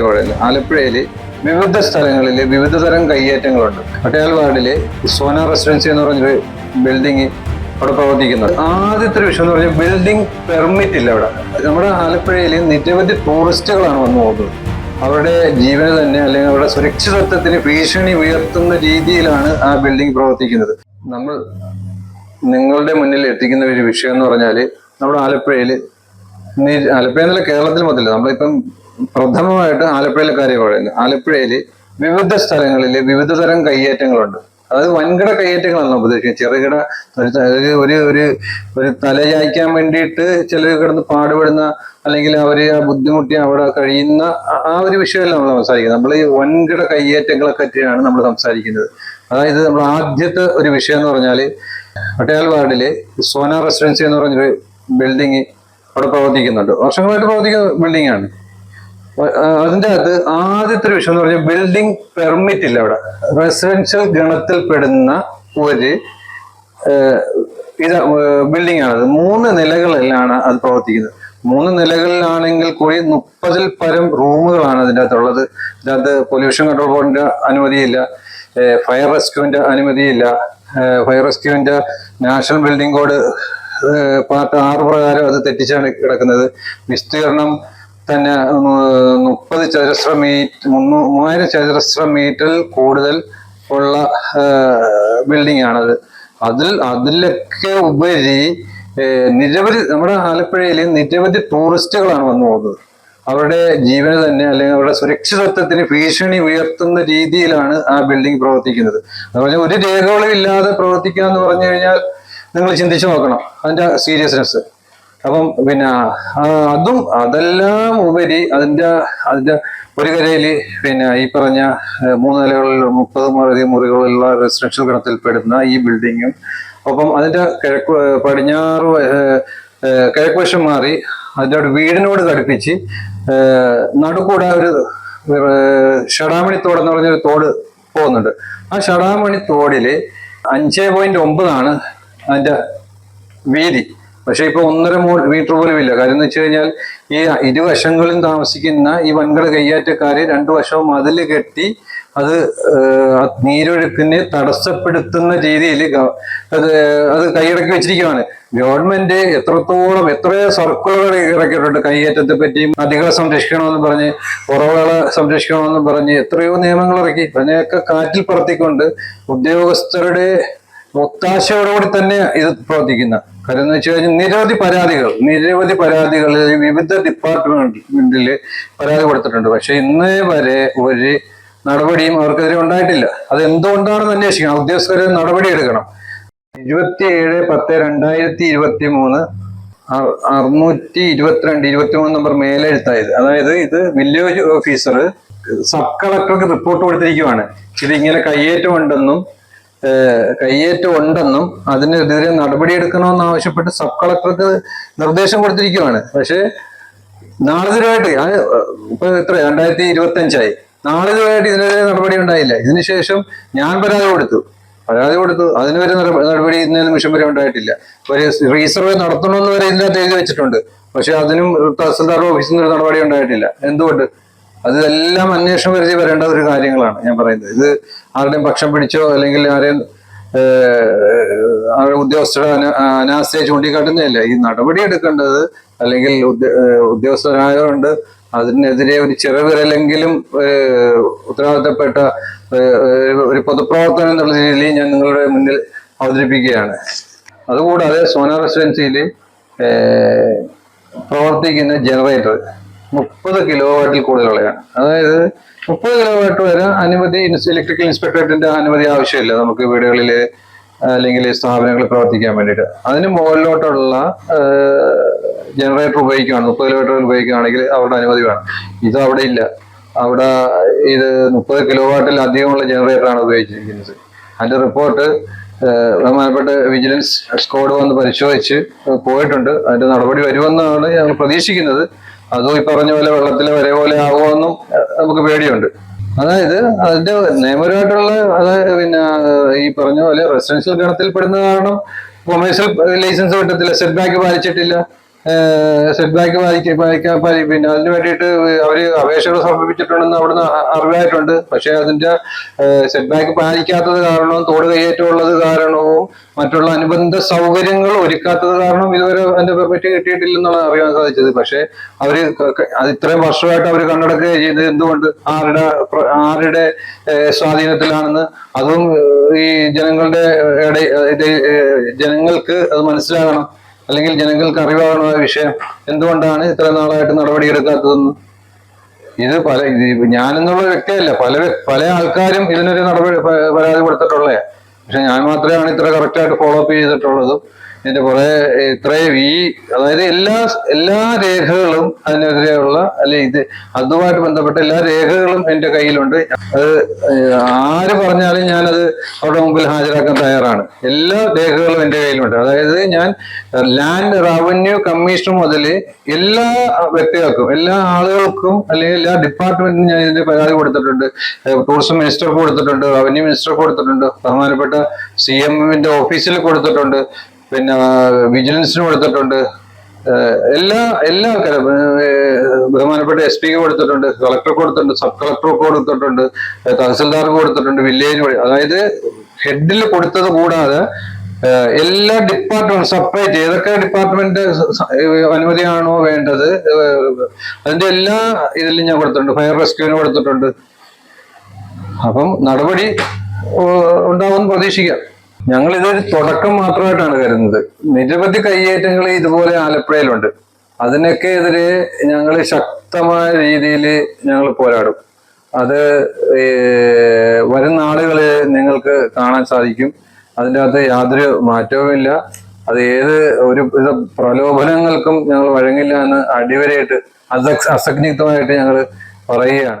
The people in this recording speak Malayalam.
പറയുന്നത് ആലപ്പുഴയിൽ വിവിധ സ്ഥലങ്ങളിൽ വിവിധ തരം കയ്യേറ്റങ്ങളുണ്ട്. പട്ടയാൽ വാർഡിൽ സോന റെസിഡൻസി എന്ന് പറഞ്ഞൊരു ബിൽഡിംഗ് അവിടെ പ്രവർത്തിക്കുന്നത് ആദ്യത്തെ വിഷയം എന്ന് പറഞ്ഞാൽ ബിൽഡിംഗ് പെർമിറ്റ് ഇല്ല അവിടെ. നമ്മുടെ ആലപ്പുഴയിൽ നിരവധി ടൂറിസ്റ്റുകളാണ് വന്നു പോകുന്നത്. അവരുടെ ജീവന് തന്നെ അല്ലെങ്കിൽ അവരുടെ സുരക്ഷിതത്വത്തിന് ഭീഷണി ഉയർത്തുന്ന രീതിയിലാണ് ആ ബിൽഡിംഗ് പ്രവർത്തിക്കുന്നത്. നമ്മൾ നിങ്ങളുടെ മുന്നിൽ എത്തിക്കുന്ന ഒരു വിഷയം എന്ന് പറഞ്ഞാൽ നമ്മുടെ ആലപ്പുഴയിൽ ആലപ്പുഴ എന്നല്ല കേരളത്തിൽ മൊത്തമില്ല നമ്മളിപ്പം പ്രഥമമായിട്ട് ആലപ്പുഴയിലെ കാര്യം പറയുന്നത്. ആലപ്പുഴയിൽ വിവിധ സ്ഥലങ്ങളിൽ വിവിധ തരം കയ്യേറ്റങ്ങളുണ്ട്. അതായത് വൻകിട കയ്യേറ്റങ്ങളല്ല ഉപദേശിക്കുന്നത് ചെറുകിട ഒരു ഒരു ഒരു തല ചായ്ക്കാൻ വേണ്ടിയിട്ട് ചിലർ കിടന്ന് പാടുപെടുന്ന അല്ലെങ്കിൽ അവർ ആ ബുദ്ധിമുട്ടി അവിടെ കഴിയുന്ന ആ- ഒരു വിഷയമല്ല നമ്മൾ സംസാരിക്കുന്നത്. നമ്മൾ ഈ വൻകിട കയ്യേറ്റങ്ങളെ പറ്റിയാണ് നമ്മൾ സംസാരിക്കുന്നത്. അതായത് നമ്മൾ ആദ്യത്തെ ഒരു വിഷയം എന്ന് പറഞ്ഞാൽ പട്ടയാൽ വാർഡിൽ സോന റെസിഡൻസി എന്ന് പറഞ്ഞൊരു ബിൽഡിങ് അവിടെ പ്രവർത്തിക്കുന്നുണ്ട്. വർഷങ്ങളായിട്ട് പ്രവർത്തിക്കുന്ന ബിൽഡിംഗ് ആണ് അതിന്റെ അകത്ത് ആദ്യത്തെ വിഷയം എന്ന് പറഞ്ഞാൽ ബിൽഡിംഗ് പെർമിറ്റ് ഇല്ല അവിടെ. റെസിഡൻഷ്യൽ ഗണത്തിൽ പെടുന്ന ഒരു ഇത് ബിൽഡിംഗ് ആണത്. മൂന്ന് നിലകളിലാണ് അത് പ്രവർത്തിക്കുന്നത്. മൂന്ന് നിലകളിലാണെങ്കിൽ കൂടി മുപ്പതിൽ പരം റൂമുകളാണ് അതിന്റെ അകത്തുള്ളത്. ഇതിനകത്ത് പൊല്യൂഷൻ കൺട്രോൾ ബോർഡിന്റെ അനുമതിയില്ല ഫയർ റെസ്ക്യൂവിന്റെ അനുമതിയില്ല ഫയർ റെസ്ക്യൂവിന്റെ നാഷണൽ ബിൽഡിംഗ് കോഡ് പാർട്ട് ആറ് പ്രകാരം അത് തെറ്റിച്ചാണ് കിടക്കുന്നത്. വിസ്തീർണം തന്നെ മുപ്പത് ചതുരശ്ര മീറ്റർ മുന്നൂ മൂവായിരം ചതുരശ്ര മീറ്ററിൽ കൂടുതൽ ഉള്ള ബിൽഡിംഗ് ആണത് അതിൽ അതിലൊക്കെ ഉപരി നിരവധി നമ്മുടെ ആലപ്പുഴയിൽ നിരവധി ടൂറിസ്റ്റുകളാണ് വന്നു പോകുന്നത്. അവരുടെ ജീവന് തന്നെ അല്ലെങ്കിൽ അവരുടെ സുരക്ഷിതത്വത്തിന് ഭീഷണി ഉയർത്തുന്ന രീതിയിലാണ് ആ ബിൽഡിംഗ് പ്രവർത്തിക്കുന്നത്. അതുപോലെ ഒരു രേഖകളും ഇല്ലാതെ പ്രവർത്തിക്കുക എന്ന് പറഞ്ഞു കഴിഞ്ഞാൽ നിങ്ങൾ ചിന്തിച്ചു നോക്കണം. അതിന്റെ സീരിയസ്നെസ് അപ്പം പിന്നെ അതും അതെല്ലാം ഉപരി അതിന്റെ അതിന്റെ ഒരു കരയിൽ പിന്നെ ഈ പറഞ്ഞ മൂന്ന് നിലകളിൽ മുപ്പത് അധികം മുറികളുള്ള റെസിഡൻഷ്യൽ ഗണത്തിൽപ്പെടുന്ന ഈ ബിൽഡിങ്ങും ഒപ്പം അതിന്റെ കിഴക്ക് പടിഞ്ഞാറ് കിഴക്ക് വശം മാറി അതിന്റെ ഒരു വീടിനോട് ഘടിപ്പിച്ച് നടുക്കൂടെ ഒരു ഷടാമണി തോട് എന്ന് പറഞ്ഞൊരു തോട് പോകുന്നുണ്ട്. ആ ഷടാമണി തോടിൽ അഞ്ച് പോയിന്റ് ഒമ്പതാണ് അതിന്റെ വീതി. പക്ഷെ ഇപ്പൊ ഒന്നര മീറ്റർ പോലും ഇല്ല. കാര്യം എന്ന് വെച്ച് കഴിഞ്ഞാൽ ഈ ഇരുവശങ്ങളിലും താമസിക്കുന്ന ഈ വൻകിട കയ്യാറ്റക്കാര് രണ്ടു വശവും അതിൽ കെട്ടി അത് നീരൊഴുക്കിനെ തടസ്സപ്പെടുത്തുന്ന രീതിയിൽ അത് അത് കൈയടക്കി വെച്ചിരിക്കുകയാണ്. ഗവൺമെന്റ് എത്രത്തോളം എത്രയോ സർക്കുലറുകൾ ഇറക്കിയിട്ടുണ്ട് കൈയേറ്റത്തെ പറ്റിയും നദികളെ സംരക്ഷിക്കണമെന്ന് പറഞ്ഞ് ഉറവകളെ സംരക്ഷിക്കണമെന്ന് പറഞ്ഞ് എത്രയോ നിയമങ്ങൾ ഇറക്കി. അതിനെയൊക്കെ കാറ്റിൽ പറത്തിക്കൊണ്ട് ഉദ്യോഗസ്ഥരുടെ ഒത്താശയോടുകൂടി തന്നെ ഇത് പ്രവർത്തിക്കുന്ന. കാര്യം എന്ന് വെച്ച് കഴിഞ്ഞാൽ നിരവധി പരാതികൾ നിരവധി പരാതികൾ വിവിധ ഡിപ്പാർട്ട്മെന്റിൽ പരാതി കൊടുത്തിട്ടുണ്ട്. പക്ഷെ ഇന്നേ വരെ ഒരു നടപടിയും അവർക്കെതിരെ ഉണ്ടായിട്ടില്ല. അത് എന്തുകൊണ്ടാണെന്ന് അന്വേഷിക്കണം. ഉദ്യോഗസ്ഥരെ നടപടി എടുക്കണം. ഇരുപത്തിയേഴ് പത്ത് രണ്ടായിരത്തി ഇരുപത്തി മൂന്ന് അറുന്നൂറ്റി ഇരുപത്തിരണ്ട് ഇരുപത്തി മൂന്ന് നമ്പർ മേലെഴുത്തായത്. അതായത് ഇത് വില്ലേജ് ഓഫീസർ സബ് കളക്ടർക്ക് റിപ്പോർട്ട് കൊടുത്തിരിക്കുവാണ്. ഇത് ഇങ്ങനെ കയ്യേറ്റം ഉണ്ടെന്നും അതിനെതിരെ നടപടിയെടുക്കണമെന്ന് ആവശ്യപ്പെട്ട് സബ് കളക്ടർക്ക് നിർദ്ദേശം കൊടുത്തിരിക്കുകയാണ് പക്ഷേ നാളിതുവരെയായിട്ട് അത് ഇപ്പൊ എത്ര രണ്ടായിരത്തി ഇരുപത്തി അഞ്ചായി നാളിതുവരെയായിട്ട് ഇതിനെതിരെ നടപടി ഉണ്ടായില്ല ഇതിനുശേഷം ഞാൻ പരാതി കൊടുത്തു. പരാതി കൊടുത്തു. അതിനുവരെ നടപടി ഇന്ന നിമിഷം വരെ ഉണ്ടായിട്ടില്ല ഒരു റീസർവേ നടത്തണമെന്ന് വരെ ഇതിനകത്ത് എഴുതി വെച്ചിട്ടുണ്ട്. പക്ഷെ അതിനും തഹസിൽദാർ ഓഫീസിൽ നിന്ന് നടപടി ഉണ്ടായിട്ടില്ല എന്തുകൊണ്ട്? അതെല്ലാം അന്വേഷണം വരുത്തി വരേണ്ട ഒരു കാര്യങ്ങളാണ് ഞാൻ പറയുന്നത്. ഇത് ആരുടെയും പക്ഷം പിടിച്ചോ അല്ലെങ്കിൽ ആരെയും അവരുടെ ഉദ്യോഗസ്ഥരുടെ അന- അനാസ്ഥയെ ചൂണ്ടിക്കാട്ടുന്നതല്ല. ഈ നടപടി എടുക്കേണ്ടത് അല്ലെങ്കിൽ ഉദ്യോഗസ്ഥരായതുകൊണ്ട് അതിനെതിരെ ഒരു ചെറുവിരലെങ്കിലും ഉത്തരവാദിത്തപ്പെട്ട ഒരു പൊതുപ്രവർത്തനം എന്നുള്ള രീതിയിൽ ഞാൻ നിങ്ങളുടെ മുന്നിൽ അവതരിപ്പിക്കുകയാണ്. അതുകൂടാതെ സോന റെസിഡൻസിയിൽ പ്രവർത്തിക്കുന്ന ജനറേറ്റർ മുപ്പത് കിലോ വാട്ടിൽ കൂടുതലുള്ളതാണ് അതായത് മുപ്പത് കിലോ വാട്ട് വരെ അനുമതി ഇലക്ട്രിക്കൽ ഇൻസ്പെക്ടറേറ്റിന്റെ അനുമതി ആവശ്യമില്ല. നമുക്ക് വീടുകളിൽ അല്ലെങ്കിൽ സ്ഥാപനങ്ങളിൽ പ്രവർത്തിക്കാൻ വേണ്ടിയിട്ട്. അതിന് മുകളിലോട്ടുള്ള ജനറേറ്റർ ഉപയോഗിക്കുകയാണ്. മുപ്പത് കിലോ വാട്ട് ഉപയോഗിക്കുകയാണെങ്കിൽ അവരുടെ അനുമതി വേണം. ഇത് അവിടെ ഇല്ല. അവിടെ ഇത് മുപ്പത് കിലോ വാട്ടിൽ അധികമുള്ള ജനറേറ്ററാണ് ഉപയോഗിച്ചിരിക്കുന്നത്. അതിന്റെ റിപ്പോർട്ട് ബഹുമാനപ്പെട്ട വിജിലൻസ് സ്കോഡ് വന്ന് പരിശോധിച്ച് പോയിട്ടുണ്ട്. അതിന്റെ നടപടി വരുമെന്നാണ് ഞങ്ങൾ പ്രതീക്ഷിക്കുന്നത്. അതും ഈ പറഞ്ഞ പോലെ വെള്ളത്തിലെ വരെ പോലെ ആകുമെന്നും നമുക്ക് പേടിയുണ്ട്. അതായത് അതിന്റെ നിയമപരമായിട്ടുള്ള അതായത് പിന്നെ ഈ പറഞ്ഞ പോലെ റെസിഡൻഷ്യൽ ഗണത്തിൽ പെടുന്ന കാരണം കൊമേഴ്സ്യൽ ലൈസൻസ് കിട്ടത്തില്ല സെറ്റ് ബാക്ക് പാലിച്ചിട്ടില്ല. സെറ്റ് ബാക്ക് വായിക്കാൻ പിന്നെ അതിന് വേണ്ടിയിട്ട് അവർ അപേക്ഷകൾ സമർപ്പിച്ചിട്ടുണ്ടെന്ന് അവിടുന്ന് അറിവായിട്ടുണ്ട്. പക്ഷെ അതിന്റെ സെറ്റ് ബാക്ക് പാലിക്കാത്തത് കാരണവും തോട് കയ്യേറ്റം ഉള്ളത് കാരണവും മറ്റുള്ള അനുബന്ധ സൗകര്യങ്ങൾ ഒരുക്കാത്തത് കാരണം ഇതുവരെ അതിന്റെ പെർമിറ്റ് കിട്ടിയിട്ടില്ലെന്നാണ് അറിയാൻ സാധിച്ചത്. പക്ഷെ അത് ഇത്രയും വർഷമായിട്ട് അവർ കണ്ണടക്കുക ചെയ്ത് എന്തുകൊണ്ട്? ആരുടെ ആരുടെ സ്വാധീനത്തിലാണെന്ന്. അതും ഈ ജനങ്ങളുടെ ജനങ്ങൾക്ക് അത് മനസ്സിലാകണം. അല്ലെങ്കിൽ ജനങ്ങൾക്ക് അറിവാകണമായ വിഷയം? എന്തുകൊണ്ടാണ് ഇത്ര നാളായിട്ട് നടപടിയെടുക്കാത്തതെന്ന്? ഇത് പല ഞാനെന്നുള്ള വ്യക്തിയല്ല. പല പല ആൾക്കാരും ഇതിനൊരു നടപടി പരാതി കൊടുത്തിട്ടുള്ളേ പക്ഷെ ഞാൻ മാത്രമാണ് ഇത്ര കറക്റ്റായിട്ട് ഫോളോ അപ്പ് ചെയ്തിട്ടുള്ളതും. ഇതിന്റെ കുറെ ഇത്രയും ഈ അതായത് എല്ലാ എല്ലാ രേഖകളും അതിനെതിരെയുള്ള അല്ലെ ഇത് അതുമായിട്ട് ബന്ധപ്പെട്ട എല്ലാ രേഖകളും എന്റെ കയ്യിലുണ്ട്. അത് ആര് പറഞ്ഞാലും ഞാനത് അവരുടെ മുമ്പിൽ ഹാജരാക്കാൻ തയ്യാറാണ്. എല്ലാ രേഖകളും എന്റെ കയ്യിലുണ്ട്. അതായത് ഞാൻ ലാൻഡ് റവന്യൂ കമ്മീഷൻ മുതൽ എല്ലാ വ്യക്തികൾക്കും എല്ലാ ആളുകൾക്കും അല്ലെങ്കിൽ എല്ലാ ഡിപ്പാർട്ട്മെന്റിനും ഞാൻ ഇതിന്റെ പരാതി കൊടുത്തിട്ടുണ്ട്. ടൂറിസം മിനിസ്റ്റർക്ക് കൊടുത്തിട്ടുണ്ട് റവന്യൂ മിനിസ്റ്റർക്ക് കൊടുത്തിട്ടുണ്ട് ബഹുമാനപ്പെട്ട സി എമ്മിന്റെ ഓഫീസിൽ കൊടുത്തിട്ടുണ്ട്. പിന്നെ വിജിലൻസിന് കൊടുത്തിട്ടുണ്ട്. എല്ലാ എല്ലാ ബഹുമാനപ്പെട്ട എസ് പിക്ക് കൊടുത്തിട്ടുണ്ട് കളക്ടർക്ക് കൊടുത്തിട്ടുണ്ട് സബ് കളക്ടർക്ക് കൊടുത്തിട്ടുണ്ട് തഹസിൽദാർക്ക് കൊടുത്തിട്ടുണ്ട് വില്ലേജിന് അതായത് ഹെഡിൽ കൊടുത്തത് കൂടാതെ എല്ലാ ഡിപ്പാർട്ട്മെന്റ് സെപ്പറേറ്റ് ഏതൊക്കെ ഡിപ്പാർട്ട്മെന്റ് അനുമതിയാണോ വേണ്ടത് അതിന്റെ എല്ലാ ഇതിലും ഞാൻ കൊടുത്തിട്ടുണ്ട്. ഫയർ റെസ്ക്യൂവിന് കൊടുത്തിട്ടുണ്ട്. അപ്പം നടപടി ഉണ്ടാവുമെന്ന് പ്രതീക്ഷിക്കാം. ഞങ്ങൾ ഇതൊരു തുടക്കം മാത്രമായിട്ടാണ് കരുതുന്നത്. നിരവധി കയ്യേറ്റങ്ങൾ ഇതുപോലെ ആലപ്പുഴയിലുണ്ട്. അതിനൊക്കെ എതിരെ ഞങ്ങൾ ശക്തമായ രീതിയിൽ ഞങ്ങൾ പോരാടും. അത് വരും നാളുകളിൽ നിങ്ങൾക്ക് കാണാൻ സാധിക്കും. അതിന്റെ അകത്ത് യാതൊരു മാറ്റവുമില്ല അത് ഏത് ഒരു പ്രലോഭനങ്ങൾക്കും ഞങ്ങൾ വഴങ്ങില്ല എന്ന് അടിവരയിട്ട് അസ അസഗ്നിഗ്ധമായിട്ട് ഞങ്ങൾ പറയുകയാണ്.